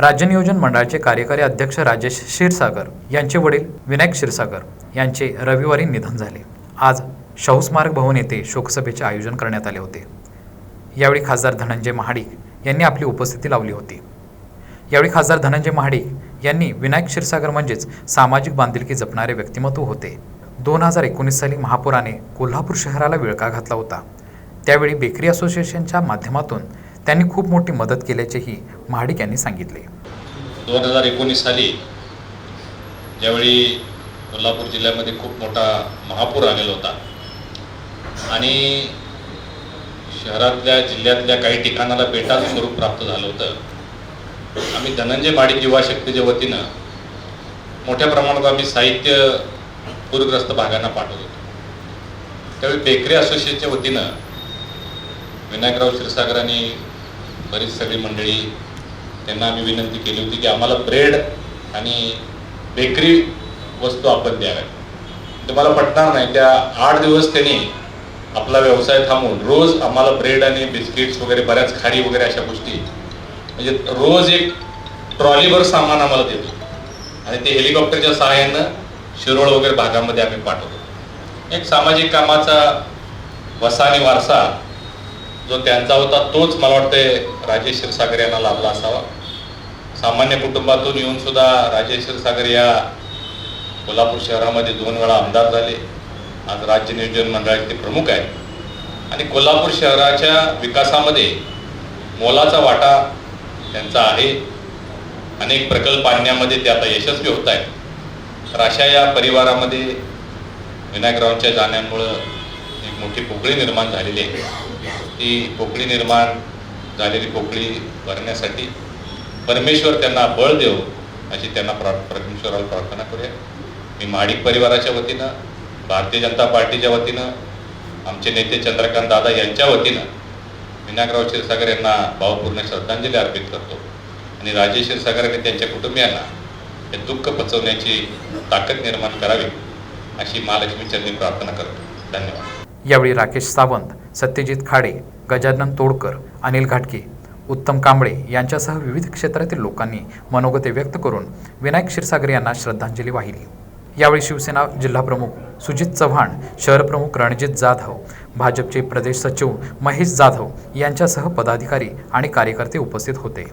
राज्य नियोजन मंडळाचे कार्यकारी अध्यक्ष राजेश क्षीरसागर यांचे वडील विनायक क्षीरसागर यांचे रविवारी निधन झाले. आज शाहू स्मारक भवन येथे शोकसभेचे आयोजन करण्यात आले होते. यावेळी खासदार धनंजय महाडिक यांनी आपली उपस्थिती लावली होती. यावेळी खासदार धनंजय महाडिक यांनी विनायक क्षीरसागर म्हणजेच सामाजिक बांधिलकी जपणारे व्यक्तिमत्व होते. दोन हजार एकोणीस साली महापुराने कोल्हापूर शहराला विळखा घातला होता. त्यावेळी बेकरी असोसिएशनच्या माध्यमातून त्यांनी खूप मोठी मदत केल्याचेही महाडिक यांनी सांगितले. दोन हजार एकोणीस साली ज्यावेळी कोल्हापूर जिल्ह्यामध्ये खूप मोठा महापूर आलेला होता आणि शहरातल्या जिल्ह्यातल्या काही ठिकाणाला बेटाचं स्वरूप प्राप्त झालं होतं आम्ही धनंजय माडिक जीवाशक्तीच्या वतीनं मोठ्या प्रमाणात आम्ही साहित्य पूरग्रस्त भागांना पाठवत होतो. त्यावेळी बेकरी असोसिएशनच्या वतीनं विनायकराव क्षीरसागरांनी बरीच सगळी मंडळी त्यांना आम्ही विनंती केली होती की आम्हाला ब्रेड आणि बेकरी वस्तू आपण द्याव्यात. ते मला पटणार नाही. त्या आठ दिवस त्यांनी आपला व्यवसाय थांबून रोज आम्हाला ब्रेड आणि बिस्किट्स वगैरे बऱ्याच खारी वगैरे अशा गोष्टी म्हणजे रोज एक ट्रॉलीवर सामान आम्हाला देतो. आणि ते हेलिकॉप्टरच्या सहाय्यानं शिरोळ वगैरे भागामध्ये आम्ही पाठवतो. एक सामाजिक कामाचा वसा आणि वारसा जो त्यांचा होता तोच मला वाटते राजेश क्षीरसागर यांना लाभला असावा. सामान्य कुटुंबातून येऊन सुद्धा राजेश क्षीरसागर या कोल्हापूर शहरामध्ये दोन वेळा आमदार झाले. आज राज्य नियोजन मंडळाचे ते प्रमुख आहेत. आणि कोल्हापूर शहराच्या विकासामध्ये मोलाचा वाटा त्यांचा आहे. अनेक प्रकल्प आणण्यामध्ये ते आता यशस्वी होत आहेत. तर अशा या परिवारामध्ये विनायकरावांच्या जाण्यामुळं एक मोठी पोकळी निर्माण झालेली आहे. ती पोकळी निर्माण झालेली पोकळी भरण्यासाठी परमेश्वर त्यांना बळ देव अशी त्यांना प्रा परमेश्वराला प्रार्थना करूया. मी महाडिक परिवाराच्या वतीनं भारतीय जनता पार्टीच्या वतीनं आमचे नेते चंद्रकांत दादा यांच्या वतीनं विनायकराव क्षीरसागर यांना भावपूर्ण श्रद्धांजली अर्पित करतो. आणि राजेश क्षीरसागर आणि त्यांच्या कुटुंबियांना हे दुःख पचवण्याची ताकद निर्माण करावी अशी महालक्ष्मीचरणी प्रार्थना करतो. धन्यवाद. यावेळी राकेश सावंत सत्यजित खाडे गजानन तोडकर अनिल घाटके उत्तम कांबळे यांच्यासह विविध क्षेत्रातील लोकांनी मनोगते व्यक्त करून विनायक क्षीरसागर यांना श्रद्धांजली वाहिली. यावेळी शिवसेना जिल्हाप्रमुख सुजित चव्हाण शहरप्रमुख रणजित जाधव भाजपचे प्रदेश सचिव महेश जाधव यांच्यासह पदाधिकारी आणि कार्यकर्ते उपस्थित होते.